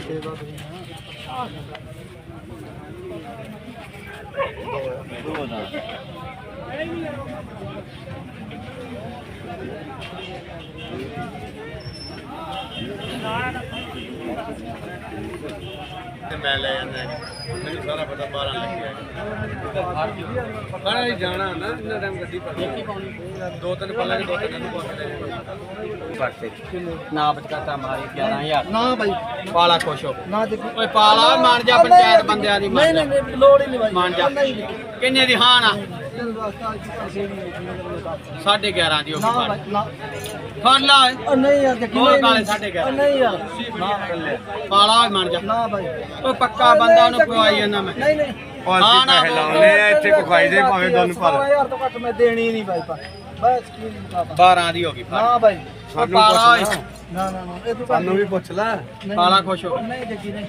ਵੱਡੇ ਦਾ ਦੇ ਤੇ ਮੈਂ ਲੈ ਜਾਂਦਾ ਮੈਨੂੰ ਸਾਰਾ ਪਤਾ 12 ਲੱਗਿਆ ਬੜਾ ਹੀ ਜਾਣਾ ਨਾ ਇੰਨਾ ਟਾਈਮ ਗੱਡੀ ਪਰ ਦੋ ਤਿੰਨ ਪੱਲੇ ਦੋ ਤਿੰਨ ਨੂੰ। ਪਹੁੰਚਦੇ ਨਾ ਬਚਕਾਤਾ ਮਾਰੀ 11000 ਨਾ ਬਾਈ। ਪਾਲਾ ਖੁਸ਼ ਹੋ। ਨਾ ਦੇਖੀ। ਓਏ ਪਾਲਾ ਮੰਨ ਜਾ ਪੰਚਾਇਤ ਬੰਦਿਆਂ ਦੀ ਨਹੀਂ ਮੰਨ ਨਹੀਂ ਨਹੀਂ, ਲੋੜ ਹੀ ਨਹੀਂ ਬਾਈ। ਮੰਨ ਜਾ। ਨਹੀਂ ਨਹੀਂ। ਕਿੰਨੇ ਦੀ ਹਾਂ ਨਾ ਤੈਨੂੰ ਰਸਤਾ ਅੱਜ ਪੈਸੇ ਨਹੀਂ ਲਿਖਣੇ ਸਾਢੇ 11 ਦੀ ਉਹ ਨਾ ਫੜ। ਬਾਈ ਨਾ। ਫੜ ਲਾ ਓਏ। ਉਹ ਨਹੀਂ ਯਾਰ ਦੇਖੀ ਹੋਰ ਨਹੀਂ, ਕਾਲੇ ਨਹੀਂ। ਸਾਢੇ ਗਿਆਰਾਂ। ਉਹ ਨਹੀਂ ਯਾਰ। ਪਾਲਾ ਓਏ ਮੰਨ ਜਾ। ਨਾ ਬਾਈ। ਓਏ ਪੱਕਾ ਬੰਦਾ ਉਹਨੂੰ ਪਵਾਈ ਜਾਂਦਾ ਮੈਂ। ਨਹੀਂ ਨਹੀਂ। ਹਾਂ ਨਾ ਇੱਥੇ ਕੋ ਖਾਈਦੇ ਭਾਵੇਂ ਦੋਨ ਭਰ। 17000 ਤੋਂ ਘੱਟ ਮੈਂ ਦੇਣੀ ਨਹੀਂ ਬਾਈ ਪਾ ਬਸ ਕੀ ਨਹੀਂ ਬਾਬਾ 12 ਦੀ ਹੋ ਗਈ ਨਾ ਬਾਈ। ਪਾਲਾ ਓਏ ਨਾ ਨਾ ਨਾ ਇਹ ਤੂੰ ਸਾਨੂੰ ਵੀ ਪੁੱਛ ਲੈ। ਪਾਲਾ ਖੁਸ਼ ਹੋ। ਨਹੀਂ ਜੱਗੀ ਨਹੀਂ।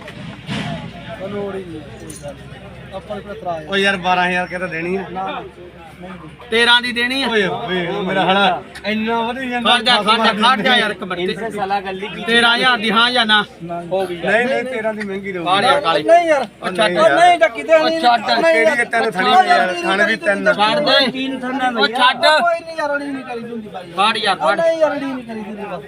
ਉਹ ਲੋੜ ਹੀ ਨਹੀਂ ਕੋਈ ਗੱਲ ਨਹੀਂ। ਆਪਾਂ ਨੂੰ ਪਤਰਾ ਓ ਯਾਰ 12000 ਕੇ ਤਾਂ ਦੇਣੀ ਆ। ਨਾ। 13 ਦੀ ਦੇਣੀ ਆ। ਓਏ ਓਏ ਮੇਰਾ ਹਲਾ ਇੰਨਾ ਵਧੀ ਜਾਂਦਾ ਖੜ ਜਾ ਖੜ ਜਾ ਖੜ ਜਾ ਯਾਰ ਇੱਕ ਮਿੰਟ। ਸਾਲਾ ਗੱਲੀ 13000 ਦੀ ਹਾਂ ਜਾਂ ਨਾ? ਹੋ ਗਈ ਨਹੀਂ ਨਹੀਂ 13 ਦੀ ਮਹਿੰਗੀ ਰਹੂਗੀ ਫੜ ਯਾਰ ਕਾਲੀ ਨਹੀਂ ਯਾਰ। ਅੱਛਾ ਨਹੀਂ ਉਹ ਯਾਰ। ਨਹੀਂ ਦੇ ਨਹੀਂ ਨਹੀਂ। ਕਿਹੜੀ ਤਿੰਨ ਥਣੀ ਯਾਰ, ਨਹੀਂ ਥਣ ਵੀ ਤਿੰਨ। ਛੱਡ। ਦੇ। ਤਿੰਨ ਥਣਾ ਉਹ ਛੱਡ। ਕੋਈ ਨਹੀਂ ਯਾਰ ਅੜੀ ਨਹੀਂ ਕਰੀ ਦਿੰਦੀ ਬਾਈ ਫੜ ਯਾਰ ਫੜ ਨਹੀਂ ਯਾਰ ਅੜੀ ਨਹੀਂ ਕਰੀ ਦਿੰਦੀ ਬਸ।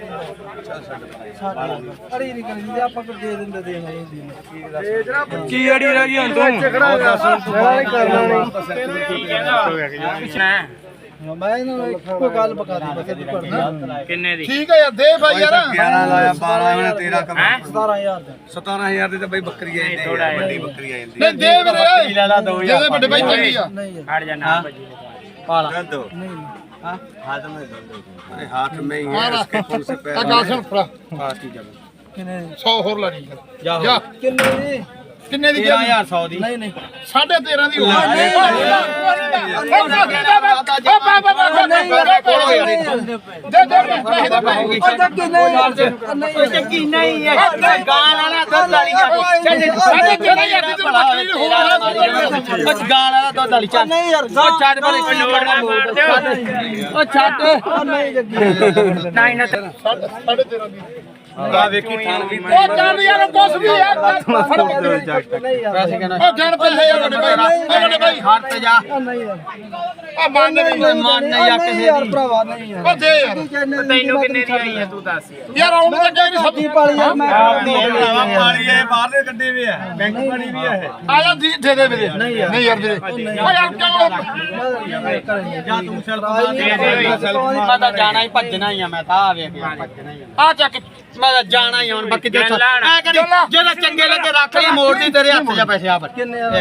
ਛੱਡ। ਛੱਡ ਅੜੀ ਨਹੀਂ ਕਰੀ ਦਿੰਦੀ ਆਪਾਂ ਫਿਰ ਦੇ ਦਿੰਦੇ ਦੇਣਾ ਹੀ ਹੁੰਦੀ। ਕੀ ਅੜੀ ਰਹਿ ਗਈ ਹੁਣ ਤੂੰ? ਉਹ ਦੱਸ। ਨਹੀਂ। ਕਰਨਾ ਹੈ ਮੈਂ ਇਹਨਾਂ ਨੂੰ ਇੱਕੋ ਗੱਲ ਬਕਾ ਦੀ ਬਸ ਇਹਦੀ ਪੜਨਾ ਕਿੰਨੇ ਦੀ? ਠੀਕ ਹੈ ਯਾਰ ਦੇ ਭਾਈ ਯਾਰ। 11 ਲਾਇਆ 12 ਉਹਨੇ 13 ਕਮਾ। 17000 ਦਾ। 17000 ਦੀ ਤਾਂ ਬਈ ਬੱਕਰੀ ਆਈ ਨਹੀਂ ਵੱਡੀ ਬੱਕਰੀ ਆਈ ਨਹੀਂ ਦੇ ਵੀਰੇ। ਲੈ ਲਾ 2000 ਜਿਹੜੇ ਵੱਡੇ ਭਾਈ ਚੰਗੀ ਆ। ਹਟ ਜਾ ਨਾ ਭਜੀ ਪਾਲਾ ਕਰ ਦੋ। ਨਹੀਂ ਹਾਂ? ਹੱਥ ਮੈਂ ਅਰੇ ਹੱਥ ਮੈਂ ਹੀ ਹੈ ਇਸਕੇ ਕੋਲ ਸੇ ਪੈਰ ਆ ਗਾਸਨ ਫੜਾ ਹਾਂ ਠੀਕ ਹੈ ਕਿੰਨੇ? 100 ਹੋਰ ਲਾ ਜਾ ਜਾ। ਕਿੰਨੇ ਕਿੰਨੇ ਦੀ ਗਿਆ 13100 ਦੀ ਨਹੀਂ ਨਹੀਂ ਸਾਢੇ 13 ਦੀ ਹੋ ਨਹੀਂ, ਨਹੀਂ ਨਹੀਂ ਆ ਵੇਖੀ ਥਣ ਵੀ ਉਹ ਜਾਣ ਯਾਰ ਕੁਛ ਵੀ ਹੈ ਪੈਸੇ ਕਹਿੰਦਾ ਉਹ ਜਾਣ ਪੈਸੇ ਯਾਰ ਵੱਡੇ ਭਾਈ। ਵੱਡੇ ਭਾਈ। ਹੱਟ ਤੇ ਜਾ। ਆ ਮੰਨ ਨਹੀਂ ਮੰਨ ਨਹੀਂ ਆ ਕਿਸੇ ਯਾਰ ਭਰਾਵਾ ਨਹੀਂ ਯਾਰ। ਉਹ ਦੇ ਯਾਰ। ਤੈਨੂੰ ਕਿੰਨੇ ਦੀ ਆਈ ਹੈ ਤੂੰ ਦੱਸ ਯਾਰ। ਆਉਣ ਤਾਂ ਕਹਿ ਨਹੀਂ ਸੱਤੀ ਪਾਲੀ ਯਾਰ ਮੈਂ ਭਰਾਵਾ ਪਾਲੀ ਹੈ ਬਾਹਰਲੇ ਗੱਡੇ ਵੀ ਹੈ ਬੈਂਕ ਪਾਣੀ ਵੀ ਹੈ ਆ ਜਾ ਦੀ ਦੇ ਦੇ। ਵੀਰੇ ਨਹੀਂ ਯਾਰ ਵੀਰੇ ਆ ਯਾਰ ਕਿਉਂ? ਜਾ ਤੂੰ ਸੈਲ ਤੂੰ ਦੇ ਦੇ ਮੈਂ ਤਾਂ ਜਾਣਾ ਹੀ ਭੱਜਣਾ ਹੀ ਆ ਮੈਂ ਤਾਂ ਆ ਵੇਖ ਭੱਜਣਾ ਹੀ ਆ। ਆ ਚੱਕ। ਮੈਂ ਤਾਂ ਜਾਣਾ ਹੀ ਹੁਣ ਬਾਕੀ ਦੇਖੋ ਐ ਕਰੀ ਜਿਹੜਾ ਚੰਗੇ ਲੱਗੇ ਰੱਖ ਲਈ ਮੋੜ ਦੀ ਤੇਰੇ ਹੱਥ 'ਚ ਪੈਸੇ ਆ? ਪਰ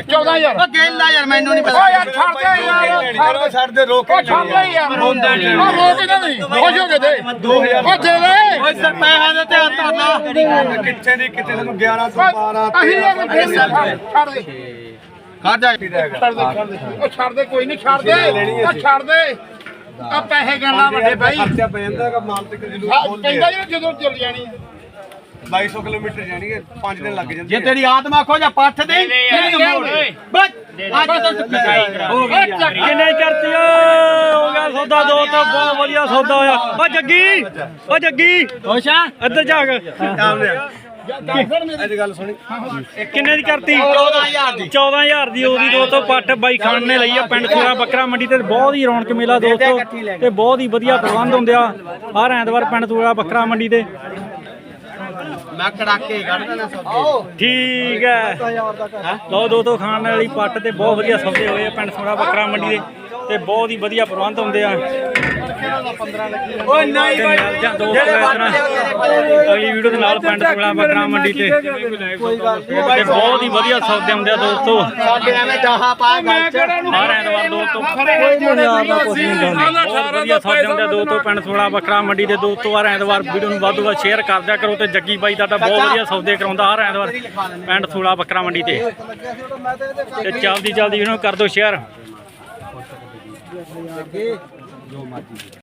14000 ਉਹ ਗੇਲ ਲਾ ਯਾਰ ਮੈਨੂੰ ਨਹੀਂ ਪਤਾ। ਓ ਯਾਰ ਛੱਡ ਦੇ ਯਾਰ ਛੱਡ ਦੇ। ਰੋਕ ਕੇ ਛੱਡ ਦੇ ਯਾਰ। ਰੋਂਦਾ ਨਹੀਂ ਉਹ ਰੋਕ ਕੇ ਨਹੀਂ ਖੁਸ਼ ਹੋ ਕੇ ਦੇ। 2000 ਓ ਦੇ ਦੇ। ਓਏ ਸਰ ਪੈਸੇ ਦੇ ਤੇ ਹੱਥ ਕਿੱਥੇ ਦੀ ਕਿੱਥੇ ਤੈਨੂੰ 11 ਤੋਂ 12 ਅਹੀਂ ਇਹ ਫੇਰ ਛੱਡ ਦੇ। ਖੜ ਜਾ। ਛੱਡ ਦੇ ਛੱਡ ਦੇ। ਉਹ ਛੱਡ ਦੇ ਕੋਈ ਨਹੀਂ ਛੱਡ ਦੇ। ਉਹ ਛੱਡ ਦੇ। ਆ ਪੈਸੇ ਗਣਨਾ ਵੱਡੇ ਭਾਈ ਖਰਚਾ ਪੈ ਜਾਂਦਾ ਹੈਗਾ ਮਾਲ ਤੇ ਜਦੋਂ ਹਾਂ, ਖੋਲਦੇ ਪੈਂਦਾ। ਜਿਹੜਾ ਜਦੋਂ ਚੱਲ ਜਾਣੀ 2200 ਕਿਲੋਮੀਟਰ ਜਾਣੀ ਹੈ 5 ਦਿਨ ਲੱਗ ਜਾਂਦੇ ਜੇ ਤੇਰੀ ਆਤਮਾ ਖੋ ਜਾ ਪੱਠ ਦੇ ਨਹੀਂ ਮੋੜ। ਬਸ ਅੱਜ ਤਾਂ ਲਗਾਈ ਕਰਾ ਹੋ ਕਿੰਨੇ ਕਰਤੀ ਹੋ ਗਿਆ ਸੌਦਾ ਦੋ ਤਾਂ ਬਹੁਤ ਵਧੀਆ ਸੌਦਾ ਹੋਇਆ। ਓ ਜੱਗੀ ਓ ਜੱਗੀ। ਹੋਸ਼ਾ ਇੱਧਰ ਜਾ ਕੇ ਅੱਜ ਗੱਲ ਸੁਣੀ। ਕਿੰਨੇ ਦੀ ਕਰਤੀ? 14000 ਦੀ। 14000 ਦੀ ਉਹਦੀ ਦੋ ਤੋਂ ਪੱਟ ਬਾਈ ਖਾਨ ਨੇ ਲਈ ਆ ਪਿੰਡ ਸੂਰਾ ਬੱਕਰਾ ਮੰਡੀ ਤੇ ਬਹੁਤ ਹੀ ਰੌਣਕ ਮੇਲਾ ਦੋਸਤੋ ਤੇ ਬਹੁਤ ਹੀ ਵਧੀਆ ਪ੍ਰਬੰਧ ਹੁੰਦੇ ਆ। ਹਰ ਐਤਵਾਰ ਪਿੰਡ ਸੂਰਾ ਬੱਕਰਾ ਮੰਡੀ ਤੇ। ਮੈਂ ਕੜਾਕੇ ਕੱਢ ਦੇਣਾ ਸਭ ਠੀਕ ਹੈ। ਲਓ ਦੋ ਤੋਂ ਖਾਣ ਵਾਲੀ ਪੱਟ ਤੇ ਬਹੁਤ ਵਧੀਆ ਸੌਦੇ ਹੋਏ ਆ ਪਿੰਡ ਸੂਰਾ ਬੱਕਰਾ ਮੰਡੀ ਦੇ ਤੇ ਬਹੁਤ ਹੀ ਵਧੀਆ ਪ੍ਰਬੰਧ ਹੁੰਦੇ ਆ। ਓਏ ਨਹੀਂ ਮਿਲ ਜਾਂ ਤਰ੍ਹਾਂ ਅਗਲੀ ਵੀਡੀਓ ਦੇ ਨਾਲ ਪਿੰਡ ਸੂਰਾ ਬੱਕਰਾ ਮੰਡੀ ਤੇ। ਤੇ ਬਹੁਤ ਹੀ ਵਧੀਆ ਸੌਦੇ ਹੁੰਦੇ ਆ ਦੋਸਤੋ। ਸਾਡੇ ਐਵੇਂ ਡਾਹਾ ਪਾ ਗੱਲ ਚ। ਹਰ ਐਤਵਾਰ ਦੋਸਤੋ ਬਹੁਤ ਵਧੀਆ ਸੌਦੇ ਹੁੰਦੇ ਆ ਦੋਸਤੋ ਪਿੰਡ ਸੋਲਾ ਬੱਕਰਾ ਮੰਡੀ ਦੇ ਦੋਸਤੋ ਹਰ ਐਤਵਾਰ ਵੀਡੀਓ ਨੂੰ ਵੱਧ ਤੋਂ ਵੱਧ ਸ਼ੇਅਰ ਕਰ ਦਿਆ ਕਰੋ ਤੇ ਜੱਗੀ ਬਾਈ ਦਾ ਤਾਂ ਬਹੁਤ ਵਧੀਆ ਸੌਦੇ ਕਰਾਉਂਦਾ ਹਰ ਐਤਵਾਰ ਪਿੰਡ ਸੋਲਾ ਬੱਕਰਾ ਮੰਡੀ ਤੇ। ਤੇ ਜਲਦੀ ਜਲਦੀ ਵੀਡੀਓ ਨੂੰ ਕਰ ਦਿਓ ਸ਼ੇਅਰ જો માતાજી